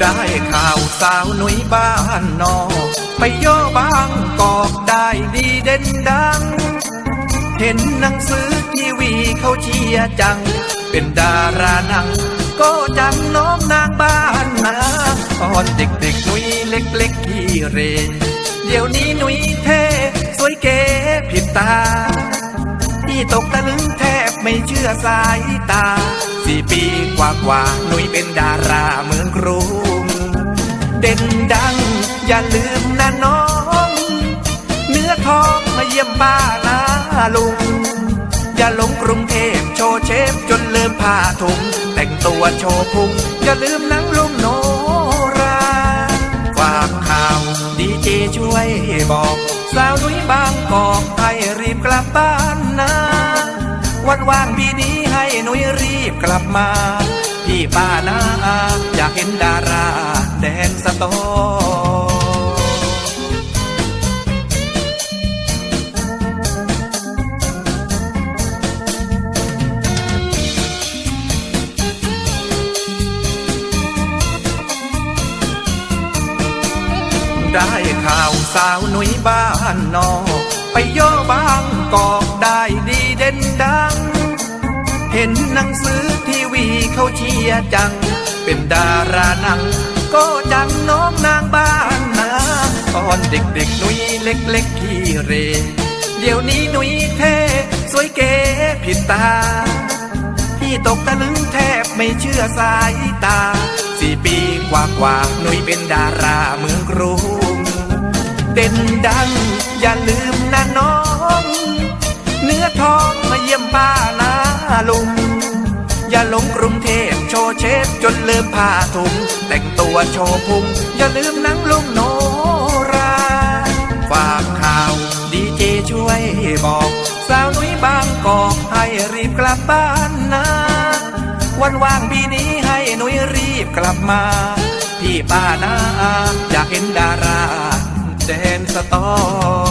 ได้ข่าวสาวหนุ่ยบ้านนอก ไปโยบางกอกได้ดีเด่นดัง เห็นหนังสือทีวีเขาเชียร์จัง เป็นดาราหนัง ก็จังน้องนางบ้านนาตอนเด็กๆหนุ่ยเล็กๆที่เร เดี๋ยวนี้หนุ่ยเท่สวยเก๋ผิดตาที่ตกตะลึงแทบไม่เชื่อสายตาสี่ปีกว่ากว่าๆหนุ่ยเป็นดาราเมืองกรุง อย่าลืมนะน้อง เนื้อทองมาเยี่ยมบ้านาลุง อย่าหลงกรุงเทพโชว์เชฟจนลืมผ้าถุง แต่งตัวโชว์พุงอย่าลืมนังลุงโนราฝากข่าวดีเจช่วยบอก สาวนุ้ยบางกอกให้รีบกลับบ้านนะวันว่างปีนี้ให้หนุ้ยรีบกลับมา พี่ป้านาอยากเห็นดาราแดนสตอ ได้ข่าวสาวหนุ่ยบ้านนอก ไปโยบางกอกได้ดีเด่นดัง เห็นหนังสือทีวีเขาเชียร์จัง เป็นดาราหนัง ก็จังน้องนางบ้านนาตอนเด็กๆหนุ่ยเล็กๆขี้เร เดี๋ยวนี้หนุ่ยเท่สวยเก๋ผิดตาพี่ตกตะลึงแทบไม่เชื่อสายตา สี่ปีกว่ากว่าๆหนุ่ยเป็นดาราเมืองกรุง เด่นดัง อย่าลืมนะน้อง เนื้อทองมาเยี่ยมป้านาลุง อย่าหลงกรุงเทพโชว์เชฟจนลืมผ้าถุง แต่งตัวโชว์พุง อย่าลืมนังลุงโนราฝากข่าวดีเจช่วยบอก สาวนุ้ยบางกอกให้รีบกลับบ้านนะวันว่างปีนี้ให้หนุ้ยรีบกลับมา พี่ป้านาอยากเห็นดารา แดนสตอ